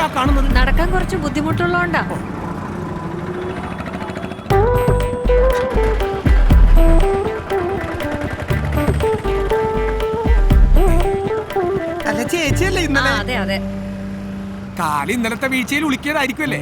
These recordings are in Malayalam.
ആ കാണുന്നത്? നടക്കാൻ കുറച്ച് ബുദ്ധിമുട്ടുള്ളതുകൊണ്ടാ. അല്ല ചേച്ചിയല്ലേ ഇന്നലെ? അതെ അതെ. കാൽ ഇന്നലത്തെ വീഴ്ചയിൽ ഉളിക്കിയതായിരിക്കും അല്ലേ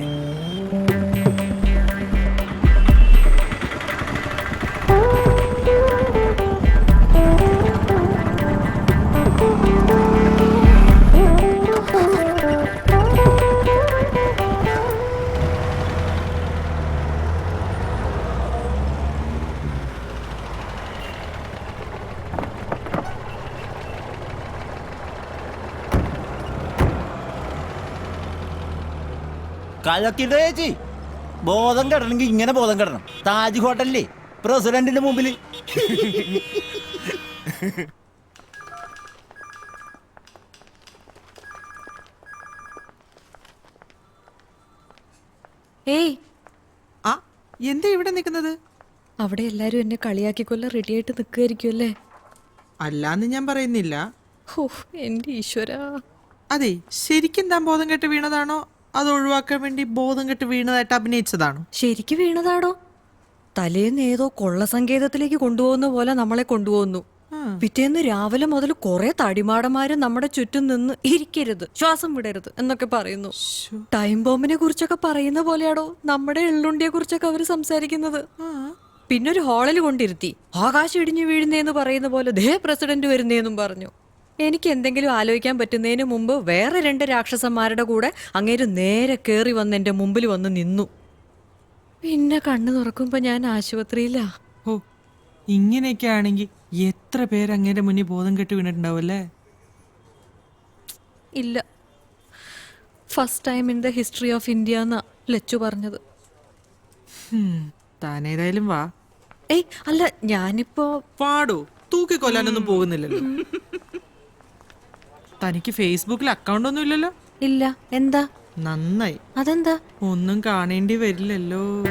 കലക്കിട്ട് ചേച്ചി. ബോധം കെടണമെങ്കിൽ ഇങ്ങനെ ബോധം കെടണം. താജ് ഹോട്ടലില്ലേ? പ്രസിഡന്റിന്റെ മുമ്പിൽ ഏയ്. ആ എന്താ ഇവിടെ നിൽക്കുന്നത്? അവിടെ എല്ലാരും എന്നെ കളിയാക്കിക്കൊല്ല റെഡി ആയിട്ട് അല്ലേ? അല്ലാന്ന് ഞാൻ പറയുന്നില്ല. ഓ എന്റെ ഈശ്വര. അതെ ശരിക്കും താൻ ബോധം കെട്ട് വീണതാണോ? അത് ഒഴിവാക്കാൻ വേണ്ടി ബോധം കെട്ട് വീണതായിട്ട് അഭിനയിച്ചതാണ്? ശരിക്കും വീണതാണോ തലേന്ന് ഏതോ കൊള്ള സങ്കേതത്തിലേക്ക് കൊണ്ടുപോകുന്ന പോലെ നമ്മളെ കൊണ്ടുപോകുന്നു. പിറ്റേന്ന് രാവിലെ മുതൽ കുറെ തടിമാടന്മാര് നമ്മുടെ ചുറ്റും നിന്ന് ഇരിക്കരുത് ശ്വാസം വിടരുത് എന്നൊക്കെ പറയുന്നു. ടൈം ബോംബിനെ കുറിച്ചൊക്കെ പറയുന്ന പോലെയാണോ നമ്മുടെ എള്ളുണ്ടിയെ കുറിച്ചൊക്കെ അവർ സംസാരിക്കുന്നത്? പിന്നെ ഒരു ഹാളിൽ കൊണ്ടിരുത്തി. ആകാശം ഇടിഞ്ഞു വീഴുന്നേന്ന് പറയുന്ന പോലെ ദേ പ്രസിഡന്റ് വരുന്നേന്നും പറഞ്ഞു. എനിക്ക് എന്തെങ്കിലും ആലോചിക്കാൻ പറ്റുന്നതിന് മുമ്പ് വേറെ രണ്ട് രാക്ഷസന്മാരുടെ കൂടെ അങ്ങേര് നേരെ കയറി വന്ന് എന്റെ മുമ്പിൽ വന്ന് നിന്നു. പിന്നെ കണ്ണു തുറക്കുമ്പോ ഞാൻ ആശുപത്രിയിലാ. ഓ ഇങ്ങനെയൊക്കെ ആണെങ്കിൽ എത്ര പേര് അങ്ങേരെ മുന്നിൽ ബോധം കെട്ട് വീണിട്ടുണ്ടാവല്ലേ ഇല്ല. First time in the history of India എന്നാ ലച്ചു പറഞ്ഞത്. താനേതായാലും വാ. ഏയ് അല്ല ഞാനിപ്പോ പാടോ തൂക്കിക്കൊല്ലാനൊന്നും പോകുന്നില്ലല്ലോ. തനിക്ക് ഫേസ്ബുക്കിൽ അക്കൗണ്ട് ഒന്നും ഇല്ലല്ലോ. ഇല്ല. എന്താ? നന്നായി. അതെന്താ? ഒന്നും കാണേണ്ടി വരില്ലല്ലോ.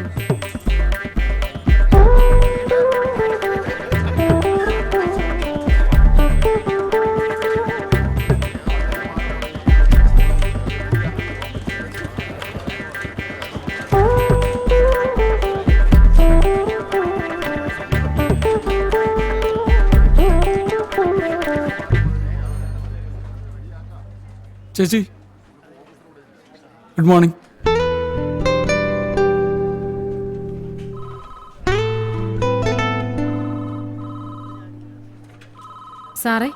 ചേച്ചി ഗുഡ് മോർണിംഗ് സാറേ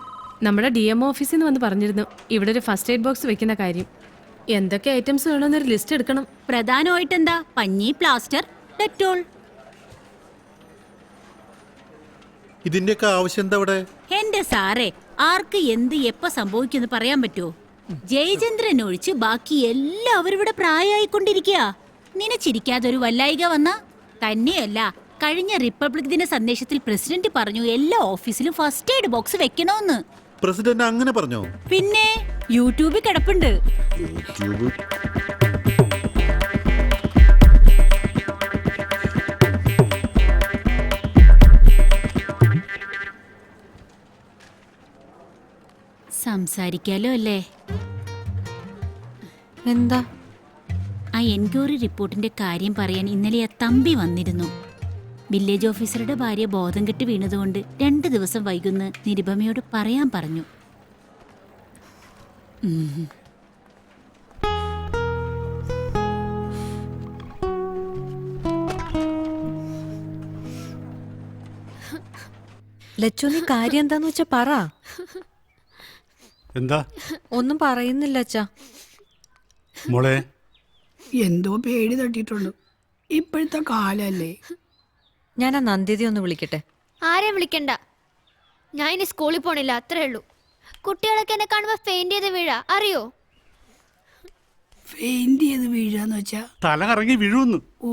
നമ്മുടെ ഡി എം ഓഫീസിൽ നിന്ന് വന്ന് പറഞ്ഞിരുന്നു ഇവിടെ ഒരു ഫസ്റ്റ് എയ്ഡ് ബോക്സ് വെക്കുന്ന കാര്യം. എന്തൊക്കെ ഐറ്റംസ് വേണമെന്നൊരു ലിസ്റ്റ് എടുക്കണം. പ്രധാനമായിട്ട് എന്താ പഞ്ഞി പ്ലാസ്റ്റർ ഡെറ്റോൾ. ഇതിന്റെയൊക്കെ ആവശ്യം എന്താ ഇവിടെ? എന്റെ സാറേ ആർക്ക് എന്ത് എപ്പോ സംഭവിക്കുന്നു പറയാൻ പറ്റുമോ ജയചന്ദ്രൻ ഒഴിച്ച് ബാക്കി എല്ലാവരും ഇവിടെ പ്രായമായിക്കൊണ്ടിരിക്കുക നിനച്ചിരിക്കാതെ ഒരു വല്ലായിക വന്ന? തന്നെയല്ല കഴിഞ്ഞ റിപ്പബ്ലിക് ദിന സന്ദേശത്തിൽ പ്രസിഡന്റ് പറഞ്ഞു എല്ലാ ഓഫീസിലും ഫസ്റ്റ് എയ്ഡ് ബോക്സ് വെക്കണോന്ന്. പ്രസിഡന്റ് അങ്ങനെ പറഞ്ഞോ? പിന്നെ യൂട്യൂബിൽ കിടപ്പുണ്ട്. യൂട്യൂബ്? സംസാരിക്കാലോ അല്ലേ? എന്താ? ആ എൻക്വയറി റിപ്പോർട്ടിന്റെ കാര്യം പറയാൻ ഇന്നലെ ആ തമ്പി വന്നിരുന്നു. വില്ലേജ് ഓഫീസറുടെ ഭാര്യ ബോധം കെട്ട് വീണതുകൊണ്ട് രണ്ട് ദിവസം വൈകുന്ന് നിരുപമയോട് പറയാൻ പറഞ്ഞു. ഉം. ലച്ചു നീ കാര്യം എന്താന്ന് വെച്ചാ പറ. എന്താ? ഒന്നും പറയുന്നില്ല അച്ഛാ. മോളെ. എന്തോ പേടി തട്ടിയിട്ടുണ്ട്. ഇപ്പോഴത്തെ കാലല്ലേ? ഞാൻ ആ നന്ദിതി ഒന്ന് വിളിക്കട്ടെ. ആരെയും വിളിക്കണ്ട. ഞാൻ ഇനി സ്കൂളിൽ പോണില്ല അത്രേ ഉള്ളൂ. കുട്ടികളൊക്കെ എന്നെ കാണുമ്പോ ഫെയിന്റ് ചെയ്ത് വീഴ അറിയോ? ഫെയിന്റ് ചെയ്ത് വീഴാന്ന് വെച്ചാ? തല കറങ്ങി വീഴുന്നു. ഓ.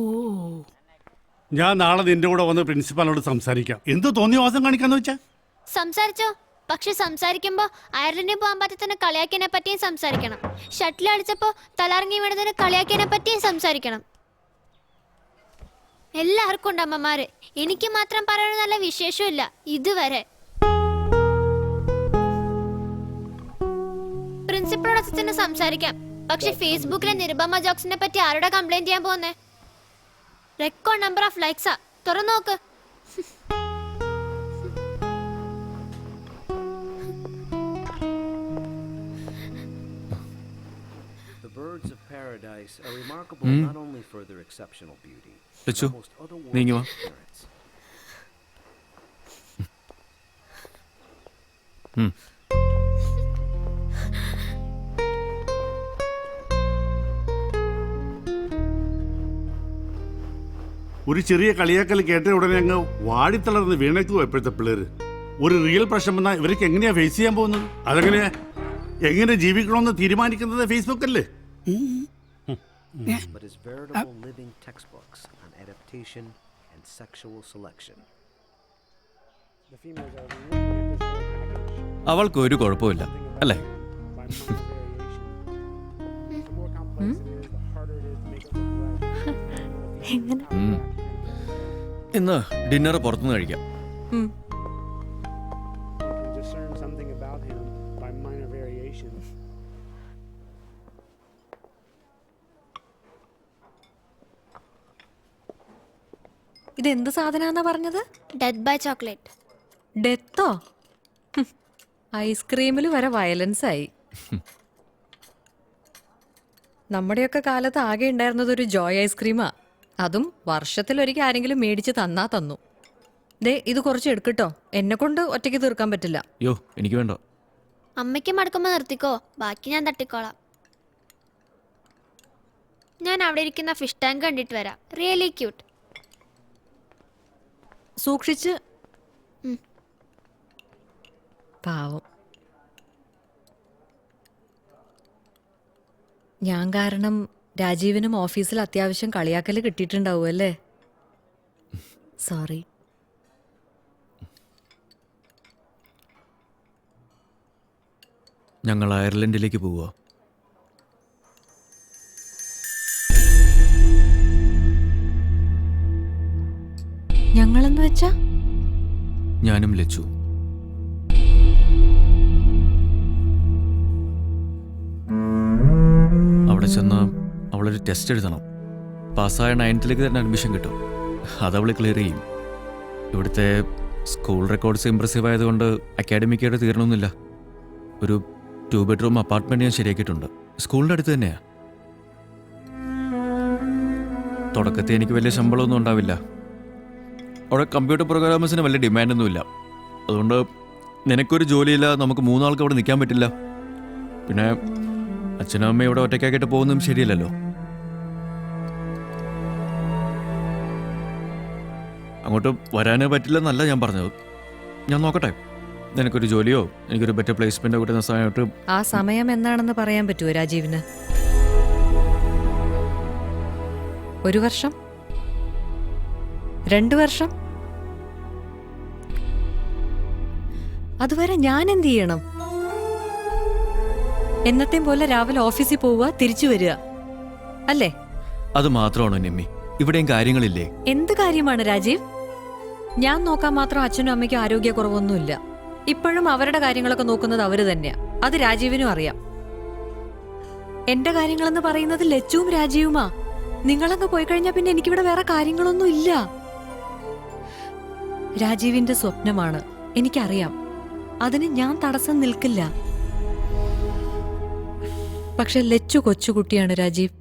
ഞാൻ നാളെ നിന്റെ കൂടെ വന്ന് പ്രിൻസിപ്പാളിനോട് സംസാരിക്കാം. എന്ത് തോന്നിയ വാസം കാണിക്കാന്ന് വെച്ചാ? സംസാരിച്ചോ? പക്ഷെ സംസാരിക്കുമ്പോ അയർലൻഡിൽ പോകാൻ പറ്റത്തിന് കളിയാക്കിയതിനെ പറ്റിയും സംസാരിക്കണം. ഷട്ടിൽ അടിച്ചപ്പോ തലറങ്ങി വീണതിനെ കളിയാക്കിയതിനെ പറ്റിയും സംസാരിക്കണം. എല്ലാവർക്കും ഉണ്ട് അമ്മമാര്. എനിക്ക് മാത്രം പറയണ നല്ല വിശേഷമില്ല ഇതുവരെ. പ്രിൻസിപ്പളോട് അച്ഛനെ സംസാരിക്കാം. പക്ഷെ ഫേസ്ബുക്കിലെ നിർബമ ജോക്സിനെ പറ്റി ആരുടെ കംപ്ലൈന്റ് ചെയ്യാൻ പോകുന്നേ? റെക്കോർഡ് നമ്പർ ഓഫ് ലൈക്സാ തുറന്നു നോക്ക്. Otherworldly appearance. ഒരു ചെറിയ കളിയാക്കൽ കേട്ട ഉടനെ അങ്ങ് വാടിത്തളർന്ന് വീണേക്കുവോ ഇപ്പോഴത്തെ പിള്ളേർ ഒരു റിയൽ പ്രശ്നം വന്നാൽ ഇവർക്ക് എങ്ങനെയാ ഫേസ് ചെയ്യാൻ പോകുന്നത്? അതെങ്ങനെയാ? എങ്ങനെ ജീവിക്കണമെന്ന് തീരുമാനിക്കുന്നത് ഫേസ്ബുക്ക് അല്ലേ? But as veritable uh, living textbooks on adaptation and sexual selection. അവൾക്ക് ഒരു കുഴപ്പമില്ല അല്ലേ. ഇന്ന് ഡിന്നർ പുറത്തുനിന്ന് കഴിക്കാം ഇത് എന്ത് സാധനാന്നാ പറഞ്ഞത്? ഡെത്ത് ബൈ ചോക്ലേറ്റ് ഡെത്തോ ഐസ്ക്രീമിൽ വരെ വയലൻസ് ആയി. നമ്മുടെയൊക്കെ കാലത്ത് ആകെ ഉണ്ടായിരുന്നത് ഒരു ജോയ് ഐസ്ക്രീമാ അതും വർഷത്തിൽ വർഷത്തിലൊരിക്കൽ ആരെങ്കിലും മേടിച്ച് തന്നാ തന്നു. ദേ ഇത് കുറച്ച് എടുക്കട്ടോ. എന്നെ കൊണ്ട് ഒറ്റയ്ക്ക് തീർക്കാൻ പറ്റില്ല. യോ എനിക്ക് വേണ്ട. അമ്മയ്ക്ക് മടക്കുമ്പോ നിർത്തിക്കോ. ബാക്കി ഞാൻ തട്ടിക്കോളാം. ഞാൻ അവിടെ ഇരിക്കുന്ന ഫിഷ് ടാങ്ക് കണ്ടിട്ട് വരാം. റിയലി ക്യൂട്ട് സൂക്ഷിച്ച്. പാവം. ഞാൻ കാരണം രാജീവിനും ഓഫീസിൽ അത്യാവശ്യം കളിയാക്കൽ കിട്ടിയിട്ടുണ്ടാവും അല്ലേ? സോറി. ഞങ്ങൾ അയർലൻഡിലേക്ക് പോവുക. ഞങ്ങളെന്ന് വെച്ചാ? ഞാനും ലച്ചു. അവിടെ ചെന്ന് അവളൊരു ടെസ്റ്റ് എഴുതണം. പാസ്സായ നയൻത്തിലേക്ക് തന്നെ അഡ്മിഷൻ കിട്ടും. അതവൾ ക്ലിയർ ചെയ്യും. ഇവിടുത്തെ സ്കൂൾ റെക്കോർഡ്സ് ഇമ്പ്രസീവ് ആയതുകൊണ്ട് അക്കാഡമിക്കായിട്ട് തീരണമെന്നില്ല. ഒരു ടു ബെഡ്റൂം അപ്പാർട്ട്മെന്റ് ഞാൻ ശരിയാക്കിയിട്ടുണ്ട്. സ്കൂളിന്റെ അടുത്ത് തന്നെയാ. തുടക്കത്തിൽ എനിക്ക് വലിയ ശമ്പളമൊന്നും ഉണ്ടാവില്ല. അവിടെ കമ്പ്യൂട്ടർ പ്രോഗ്രാമേഴ്സിന് വലിയ ഡിമാൻഡൊന്നുമില്ല അതുകൊണ്ട് നിനക്കൊരു ജോലിയില്ല നമുക്ക് മൂന്നാൾക്ക് അവിടെ നിൽക്കാൻ പറ്റില്ല. പിന്നെ അച്ഛനും അമ്മയും ഇവിടെ ഒറ്റയ്ക്കാക്കിയിട്ട് പോകുന്നതും ശരിയല്ലല്ലോ. അങ്ങോട്ട് വരാനേ പറ്റില്ലെന്നല്ല ഞാൻ പറഞ്ഞത്. ഞാൻ നോക്കട്ടെ. നിനക്കൊരു ജോലിയോ എനിക്കൊരു ബെറ്റർ പ്ലേസ്മെന്റോ കിട്ടുന്ന സമയത്ത് ആ സമയം എന്നാണെന്ന് പറയാൻ പറ്റുമോ രാജീവിന്? ഒരു വർഷം? രണ്ടു വർഷം? അതുവരെ ഞാൻ എന്ത് ചെയ്യണം? എന്നത്തെയും പോലെ രാവിലെ ഓഫീസിൽ പോവുക തിരിച്ചു വരിക. അല്ലേ? അത് മാത്രമാണോ നിമ്മി? ഇവിടെയും കാര്യങ്ങളില്ലേ? എന്ത് കാര്യമാണ് രാജീവ്? ഞാൻ നോക്കാൻ മാത്രം അച്ഛനും അമ്മയ്ക്കും ആരോഗ്യക്കുറവൊന്നുമില്ല. ഇപ്പോഴും അവരുടെ കാര്യങ്ങളൊക്കെ നോക്കുന്നത് അവർ തന്നെയാ. അത് രാജീവിനും അറിയാം. എന്റെ കാര്യങ്ങളെന്ന് പറയുന്നത് ലച്ചുവും രാജീവുമാ. നിങ്ങളങ്ങ് പോയി കഴിഞ്ഞാൽ പിന്നെ എനിക്കിവിടെ വേറെ കാര്യങ്ങളൊന്നും ഇല്ല. രാജീവിന്റെ സ്വപ്നമാണ്. എനിക്കറിയാം. അതിന് ഞാൻ തടസ്സം നിൽക്കില്ല. പക്ഷെ ലച്ചു കൊച്ചുകുട്ടിയാണ് രാജീവ്.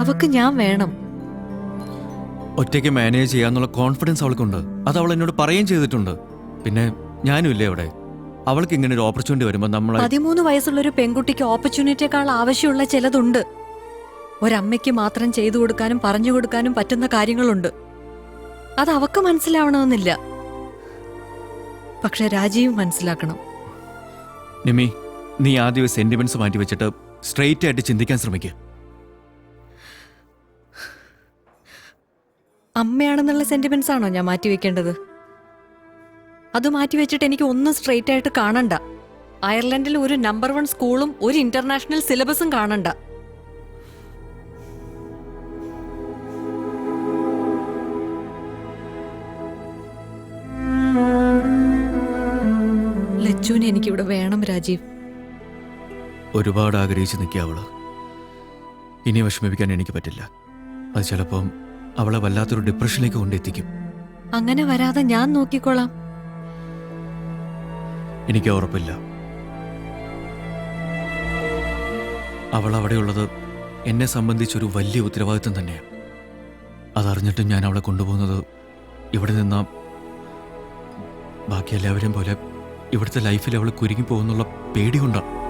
അവക്ക് ഞാൻ വേണം. ഒറ്റയ്ക്ക് മാനേജ് ചെയ്യാന്നുള്ള കോൺഫിഡൻസ് അവൾക്കുണ്ട്. അത് അവൾ എന്നോട് പറയുകയും ചെയ്തിട്ടുണ്ട്. പിന്നെ ഞാനും ഇല്ലേ അവിടെ? അവൾക്ക് ഇങ്ങനെ ഒരു ഓപ്പർച്യൂണിറ്റി വരുമ്പോൾ നമ്മൾ പതിമൂന്ന് വയസ്സുള്ള ഒരു പെൺകുട്ടിക്ക് ഓപ്പർച്യൂണിറ്റിയേക്കാൾ ആവശ്യമുള്ള ചിലതുണ്ട്. ഒരമ്മയ്ക്ക് മാത്രം ചെയ്തു കൊടുക്കാനും പറഞ്ഞു കൊടുക്കാനും പറ്റുന്ന കാര്യങ്ങളുണ്ട്. അത് അവക്ക് മനസ്സിലാവണമെന്നില്ല. പക്ഷെ രാജീവ് മനസ്സിലാക്കണം. നിമി നീ ആദ്യം സെന്റിമെന്റ്സ് മാറ്റി വെച്ചിട്ട് സ്ട്രെയിറ്റ് ആയിട്ട് ചിന്തിക്കാൻ ശ്രമിക്കുക അമ്മയാണെന്നുള്ള സെന്റിമെന്റ്സ് ആണോ ഞാൻ മാറ്റി വെക്കേണ്ടത്? അത് മാറ്റി വെച്ചിട്ട് എനിക്ക് ഒന്നും സ്ട്രെയിറ്റ് ആയിട്ട് കാണണ്ട. അയർലൻഡിൽ ഒരു നമ്പർ വൺ സ്കൂളും ഒരു ഇന്റർനാഷണൽ സിലബസും കാണണ്ട. ലച്ചുവിനെ എനിക്കിവിടെ വേണം രാജീവ്. ഒരുപാട് ആഗ്രഹിച്ച് നിൽക്കുക അവൾ. ഇനി വിഷമിപ്പിക്കാൻ എനിക്ക് പറ്റില്ല. അത് ചിലപ്പം അവളെ വല്ലാത്തൊരു ഡിപ്രഷനിലേക്ക് കൊണ്ടെത്തിക്കും. അങ്ങനെ വരാതെ ഞാൻ നോക്കിക്കോളാം. എനിക്ക് ഉറപ്പില്ല. അവൾ അവിടെയുള്ളത് എന്നെ സംബന്ധിച്ചൊരു വലിയ ഉത്തരവാദിത്വം തന്നെയാണ് അതറിഞ്ഞിട്ടും ഞാൻ അവളെ കൊണ്ടുപോകുന്നത് ഇവിടെ നിന്ന. ബാക്കി എല്ലാവരെയും പോലെ ഇവിടുത്തെ ലൈഫിൽ അവൾ കുരുങ്ങി പോകുന്നുള്ള പേടി കൊണ്ടാണ്.